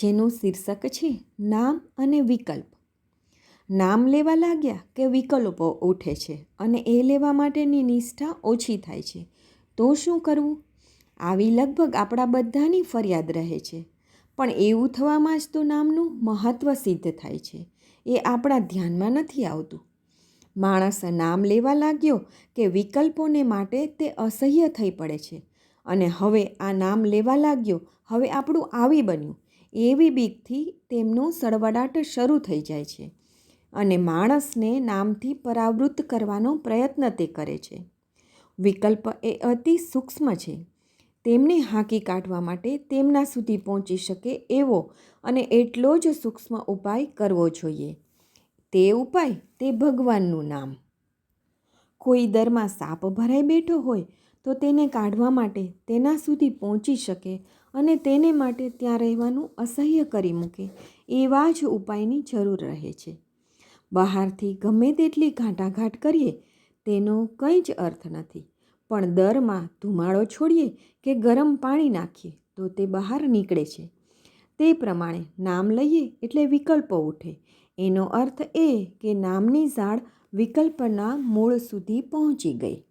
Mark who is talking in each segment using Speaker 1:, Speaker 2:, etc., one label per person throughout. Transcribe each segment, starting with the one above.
Speaker 1: જેનું શીર્ષક છે નામ અને વિકલ્પ. નામ લેવા લાગ્યા કે વિકલ્પો ઉઠે છે અને એ લેવા માટેની નિષ્ઠા ઓછી થાય છે, તો શું કરવું? આવી લગભગ આપણા બધાની ફરિયાદ રહે છે, પણ એવું થવામાં જ તો નામનું મહત્ત્વ સિદ્ધ થાય છે, એ આપણા ધ્યાનમાં નથી આવતું. માણસ નામ લેવા લાગ્યો કે વિકલ્પોને માટે તે અસહ્ય થઈ પડે છે અને હવે આ નામ લેવા લાગ્યો, હવે આપણું આવી બન્યું. એવી બીકથી તેમનો સળવડાટ શરૂ થઈ જાય છે અને માણસને નામથી પરાવૃત્ત કરવાનો પ્રયત્ન તે કરે છે. વિકલ્પ એ અતિ સૂક્ષ્મ છે. તેમને હાંકી કાઢવા માટે તેમના સુધી પહોંચી શકે એવો અને એટલો જ સૂક્ષ્મ ઉપાય કરવો જોઈએ. તે ઉપાય તે ભગવાનનું નામ. કોઈ દરમાં સાપ ભરાઈ બેઠો હોય તો તેને કાઢવા માટે તેના સુધી પહોંચી શકે અને તેને માટે ત્યાં રહેવાનું અસહ્ય કરી મૂકે, એવા જ ઉપાયની જરૂર રહે છે. બહારથી ગમે તેટલી ઘાંટાઘાટ કરીએ, તેનો કંઈ જ અર્થ નથી. પણ દરમાં ધુમાડો છોડીએ કે ગરમ પાણી નાખીએ, તો તે બહાર નીકળે છે. તે પ્રમાણે નામ લઈએ એટલે વિકલ્પો ઉઠે. એનો અર્થ એ કે નામની ઝાડ વિકલ્પના મૂળ સુધી પહોંચી ગઈ.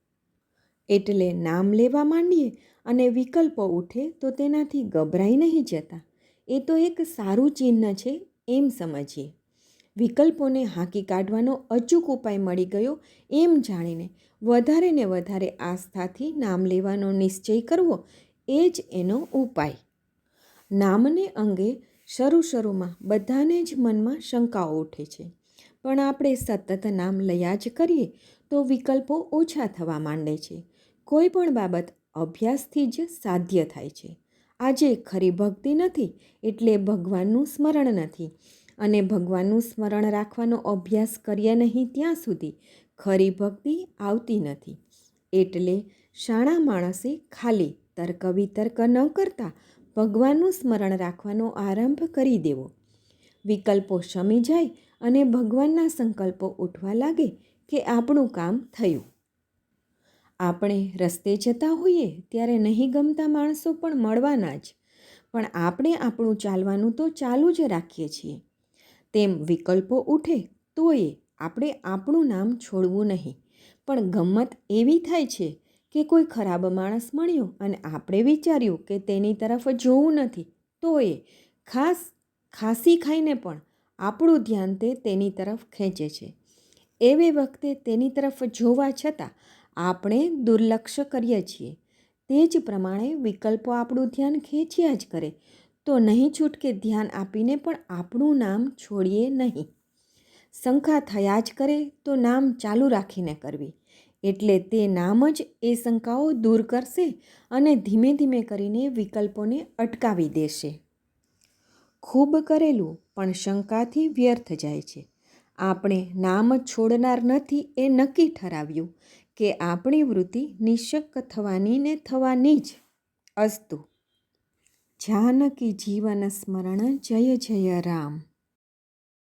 Speaker 1: એટલે નામ લેવા માંડીએ અને વિકલ્પો ઉઠે તો તેનાથી ગભરાઈ નહીં જતા. એ તો એક સારું ચિહ્ન છે એમ સમજીએ. વિકલ્પોને હાંકી કાઢવાનો અચૂક ઉપાય મળી ગયો એમ જાણીને વધારે ને વધારે આસ્થાથી નામ લેવાનો નિશ્ચય કરવો એ જ એનો ઉપાય. નામને અંગે શરૂ શરૂમાં બધાને જ મનમાં શંકાઓ ઉઠે છે. પણ આપણે સતત નામ લયા જ કરીએ તો વિકલ્પો ઓછા થવા માંડે છે. કોઈ પણ બાબત અભ્યાસથી જ સાધ્ય થાય છે. આજે ખરી ભક્તિ નથી એટલે ભગવાનનું સ્મરણ નથી. અને ભગવાનનું સ્મરણ રાખવાનો અભ્યાસ કરીએ નહીં ત્યાં સુધી ખરી ભક્તિ આવતી નથી. એટલે શાણા માણસે ખાલી તર્ક વિતર્ક ન કરતા ભગવાનનું સ્મરણ રાખવાનો આરંભ કરી દેવો. વિકલ્પો શમી જાય અને ભગવાનના સંકલ્પો ઉઠવા લાગે કે આપણું કામ થયું. આપણે રસ્તે જતા હોઈએ ત્યારે નહીં ગમતા માણસો પણ મળવાના જ. પણ આપણે આપણું ચાલવાનું તો ચાલુ જ રાખીએ છીએ. તેમ વિકલ્પો ઉઠે તોય આપણે આપણું નામ છોડવું નહીં. પણ ગમત એવી થાય છે કે કોઈ ખરાબ માણસ મળ્યો અને આપણે વિચાર્યું કે તેની તરફ જોવું નથી, તોય ખાસ, ખાંસી ખાઈને પણ આપણું ધ્યાન તે તેની તરફ ખેંચે છે. એવે વખતે તેની તરફ જોવા છતાં આપણે દુર્લક્ષ કરીએ છીએ. તે જ પ્રમાણે વિકલ્પો આપણું ધ્યાન ખેંચ્યા જ કરે. તો નહીં છૂટકે ધ્યાન આપીને પણ આપણું નામ છોડીએ નહીં. શંકા થયા જ કરે તો નામ ચાલુ રાખીને કરવી. એટલે તે નામ જ એ શંકાઓ દૂર કરશે અને ધીમે ધીમે કરીને વિકલ્પોને અટકાવી દેશે. ખૂબ કરેલું, પણ શંકાથી વ્યર્થ જાય છે. આપણે નામ છોડનાર નથી એ નક્કી ઠરાવ્યું. કે આપણી વૃત્તિ નિશક્ક થવાની ને થવાની જ અસ્તુ. જાનકી જીવન સ્મરણ જય જય રામ.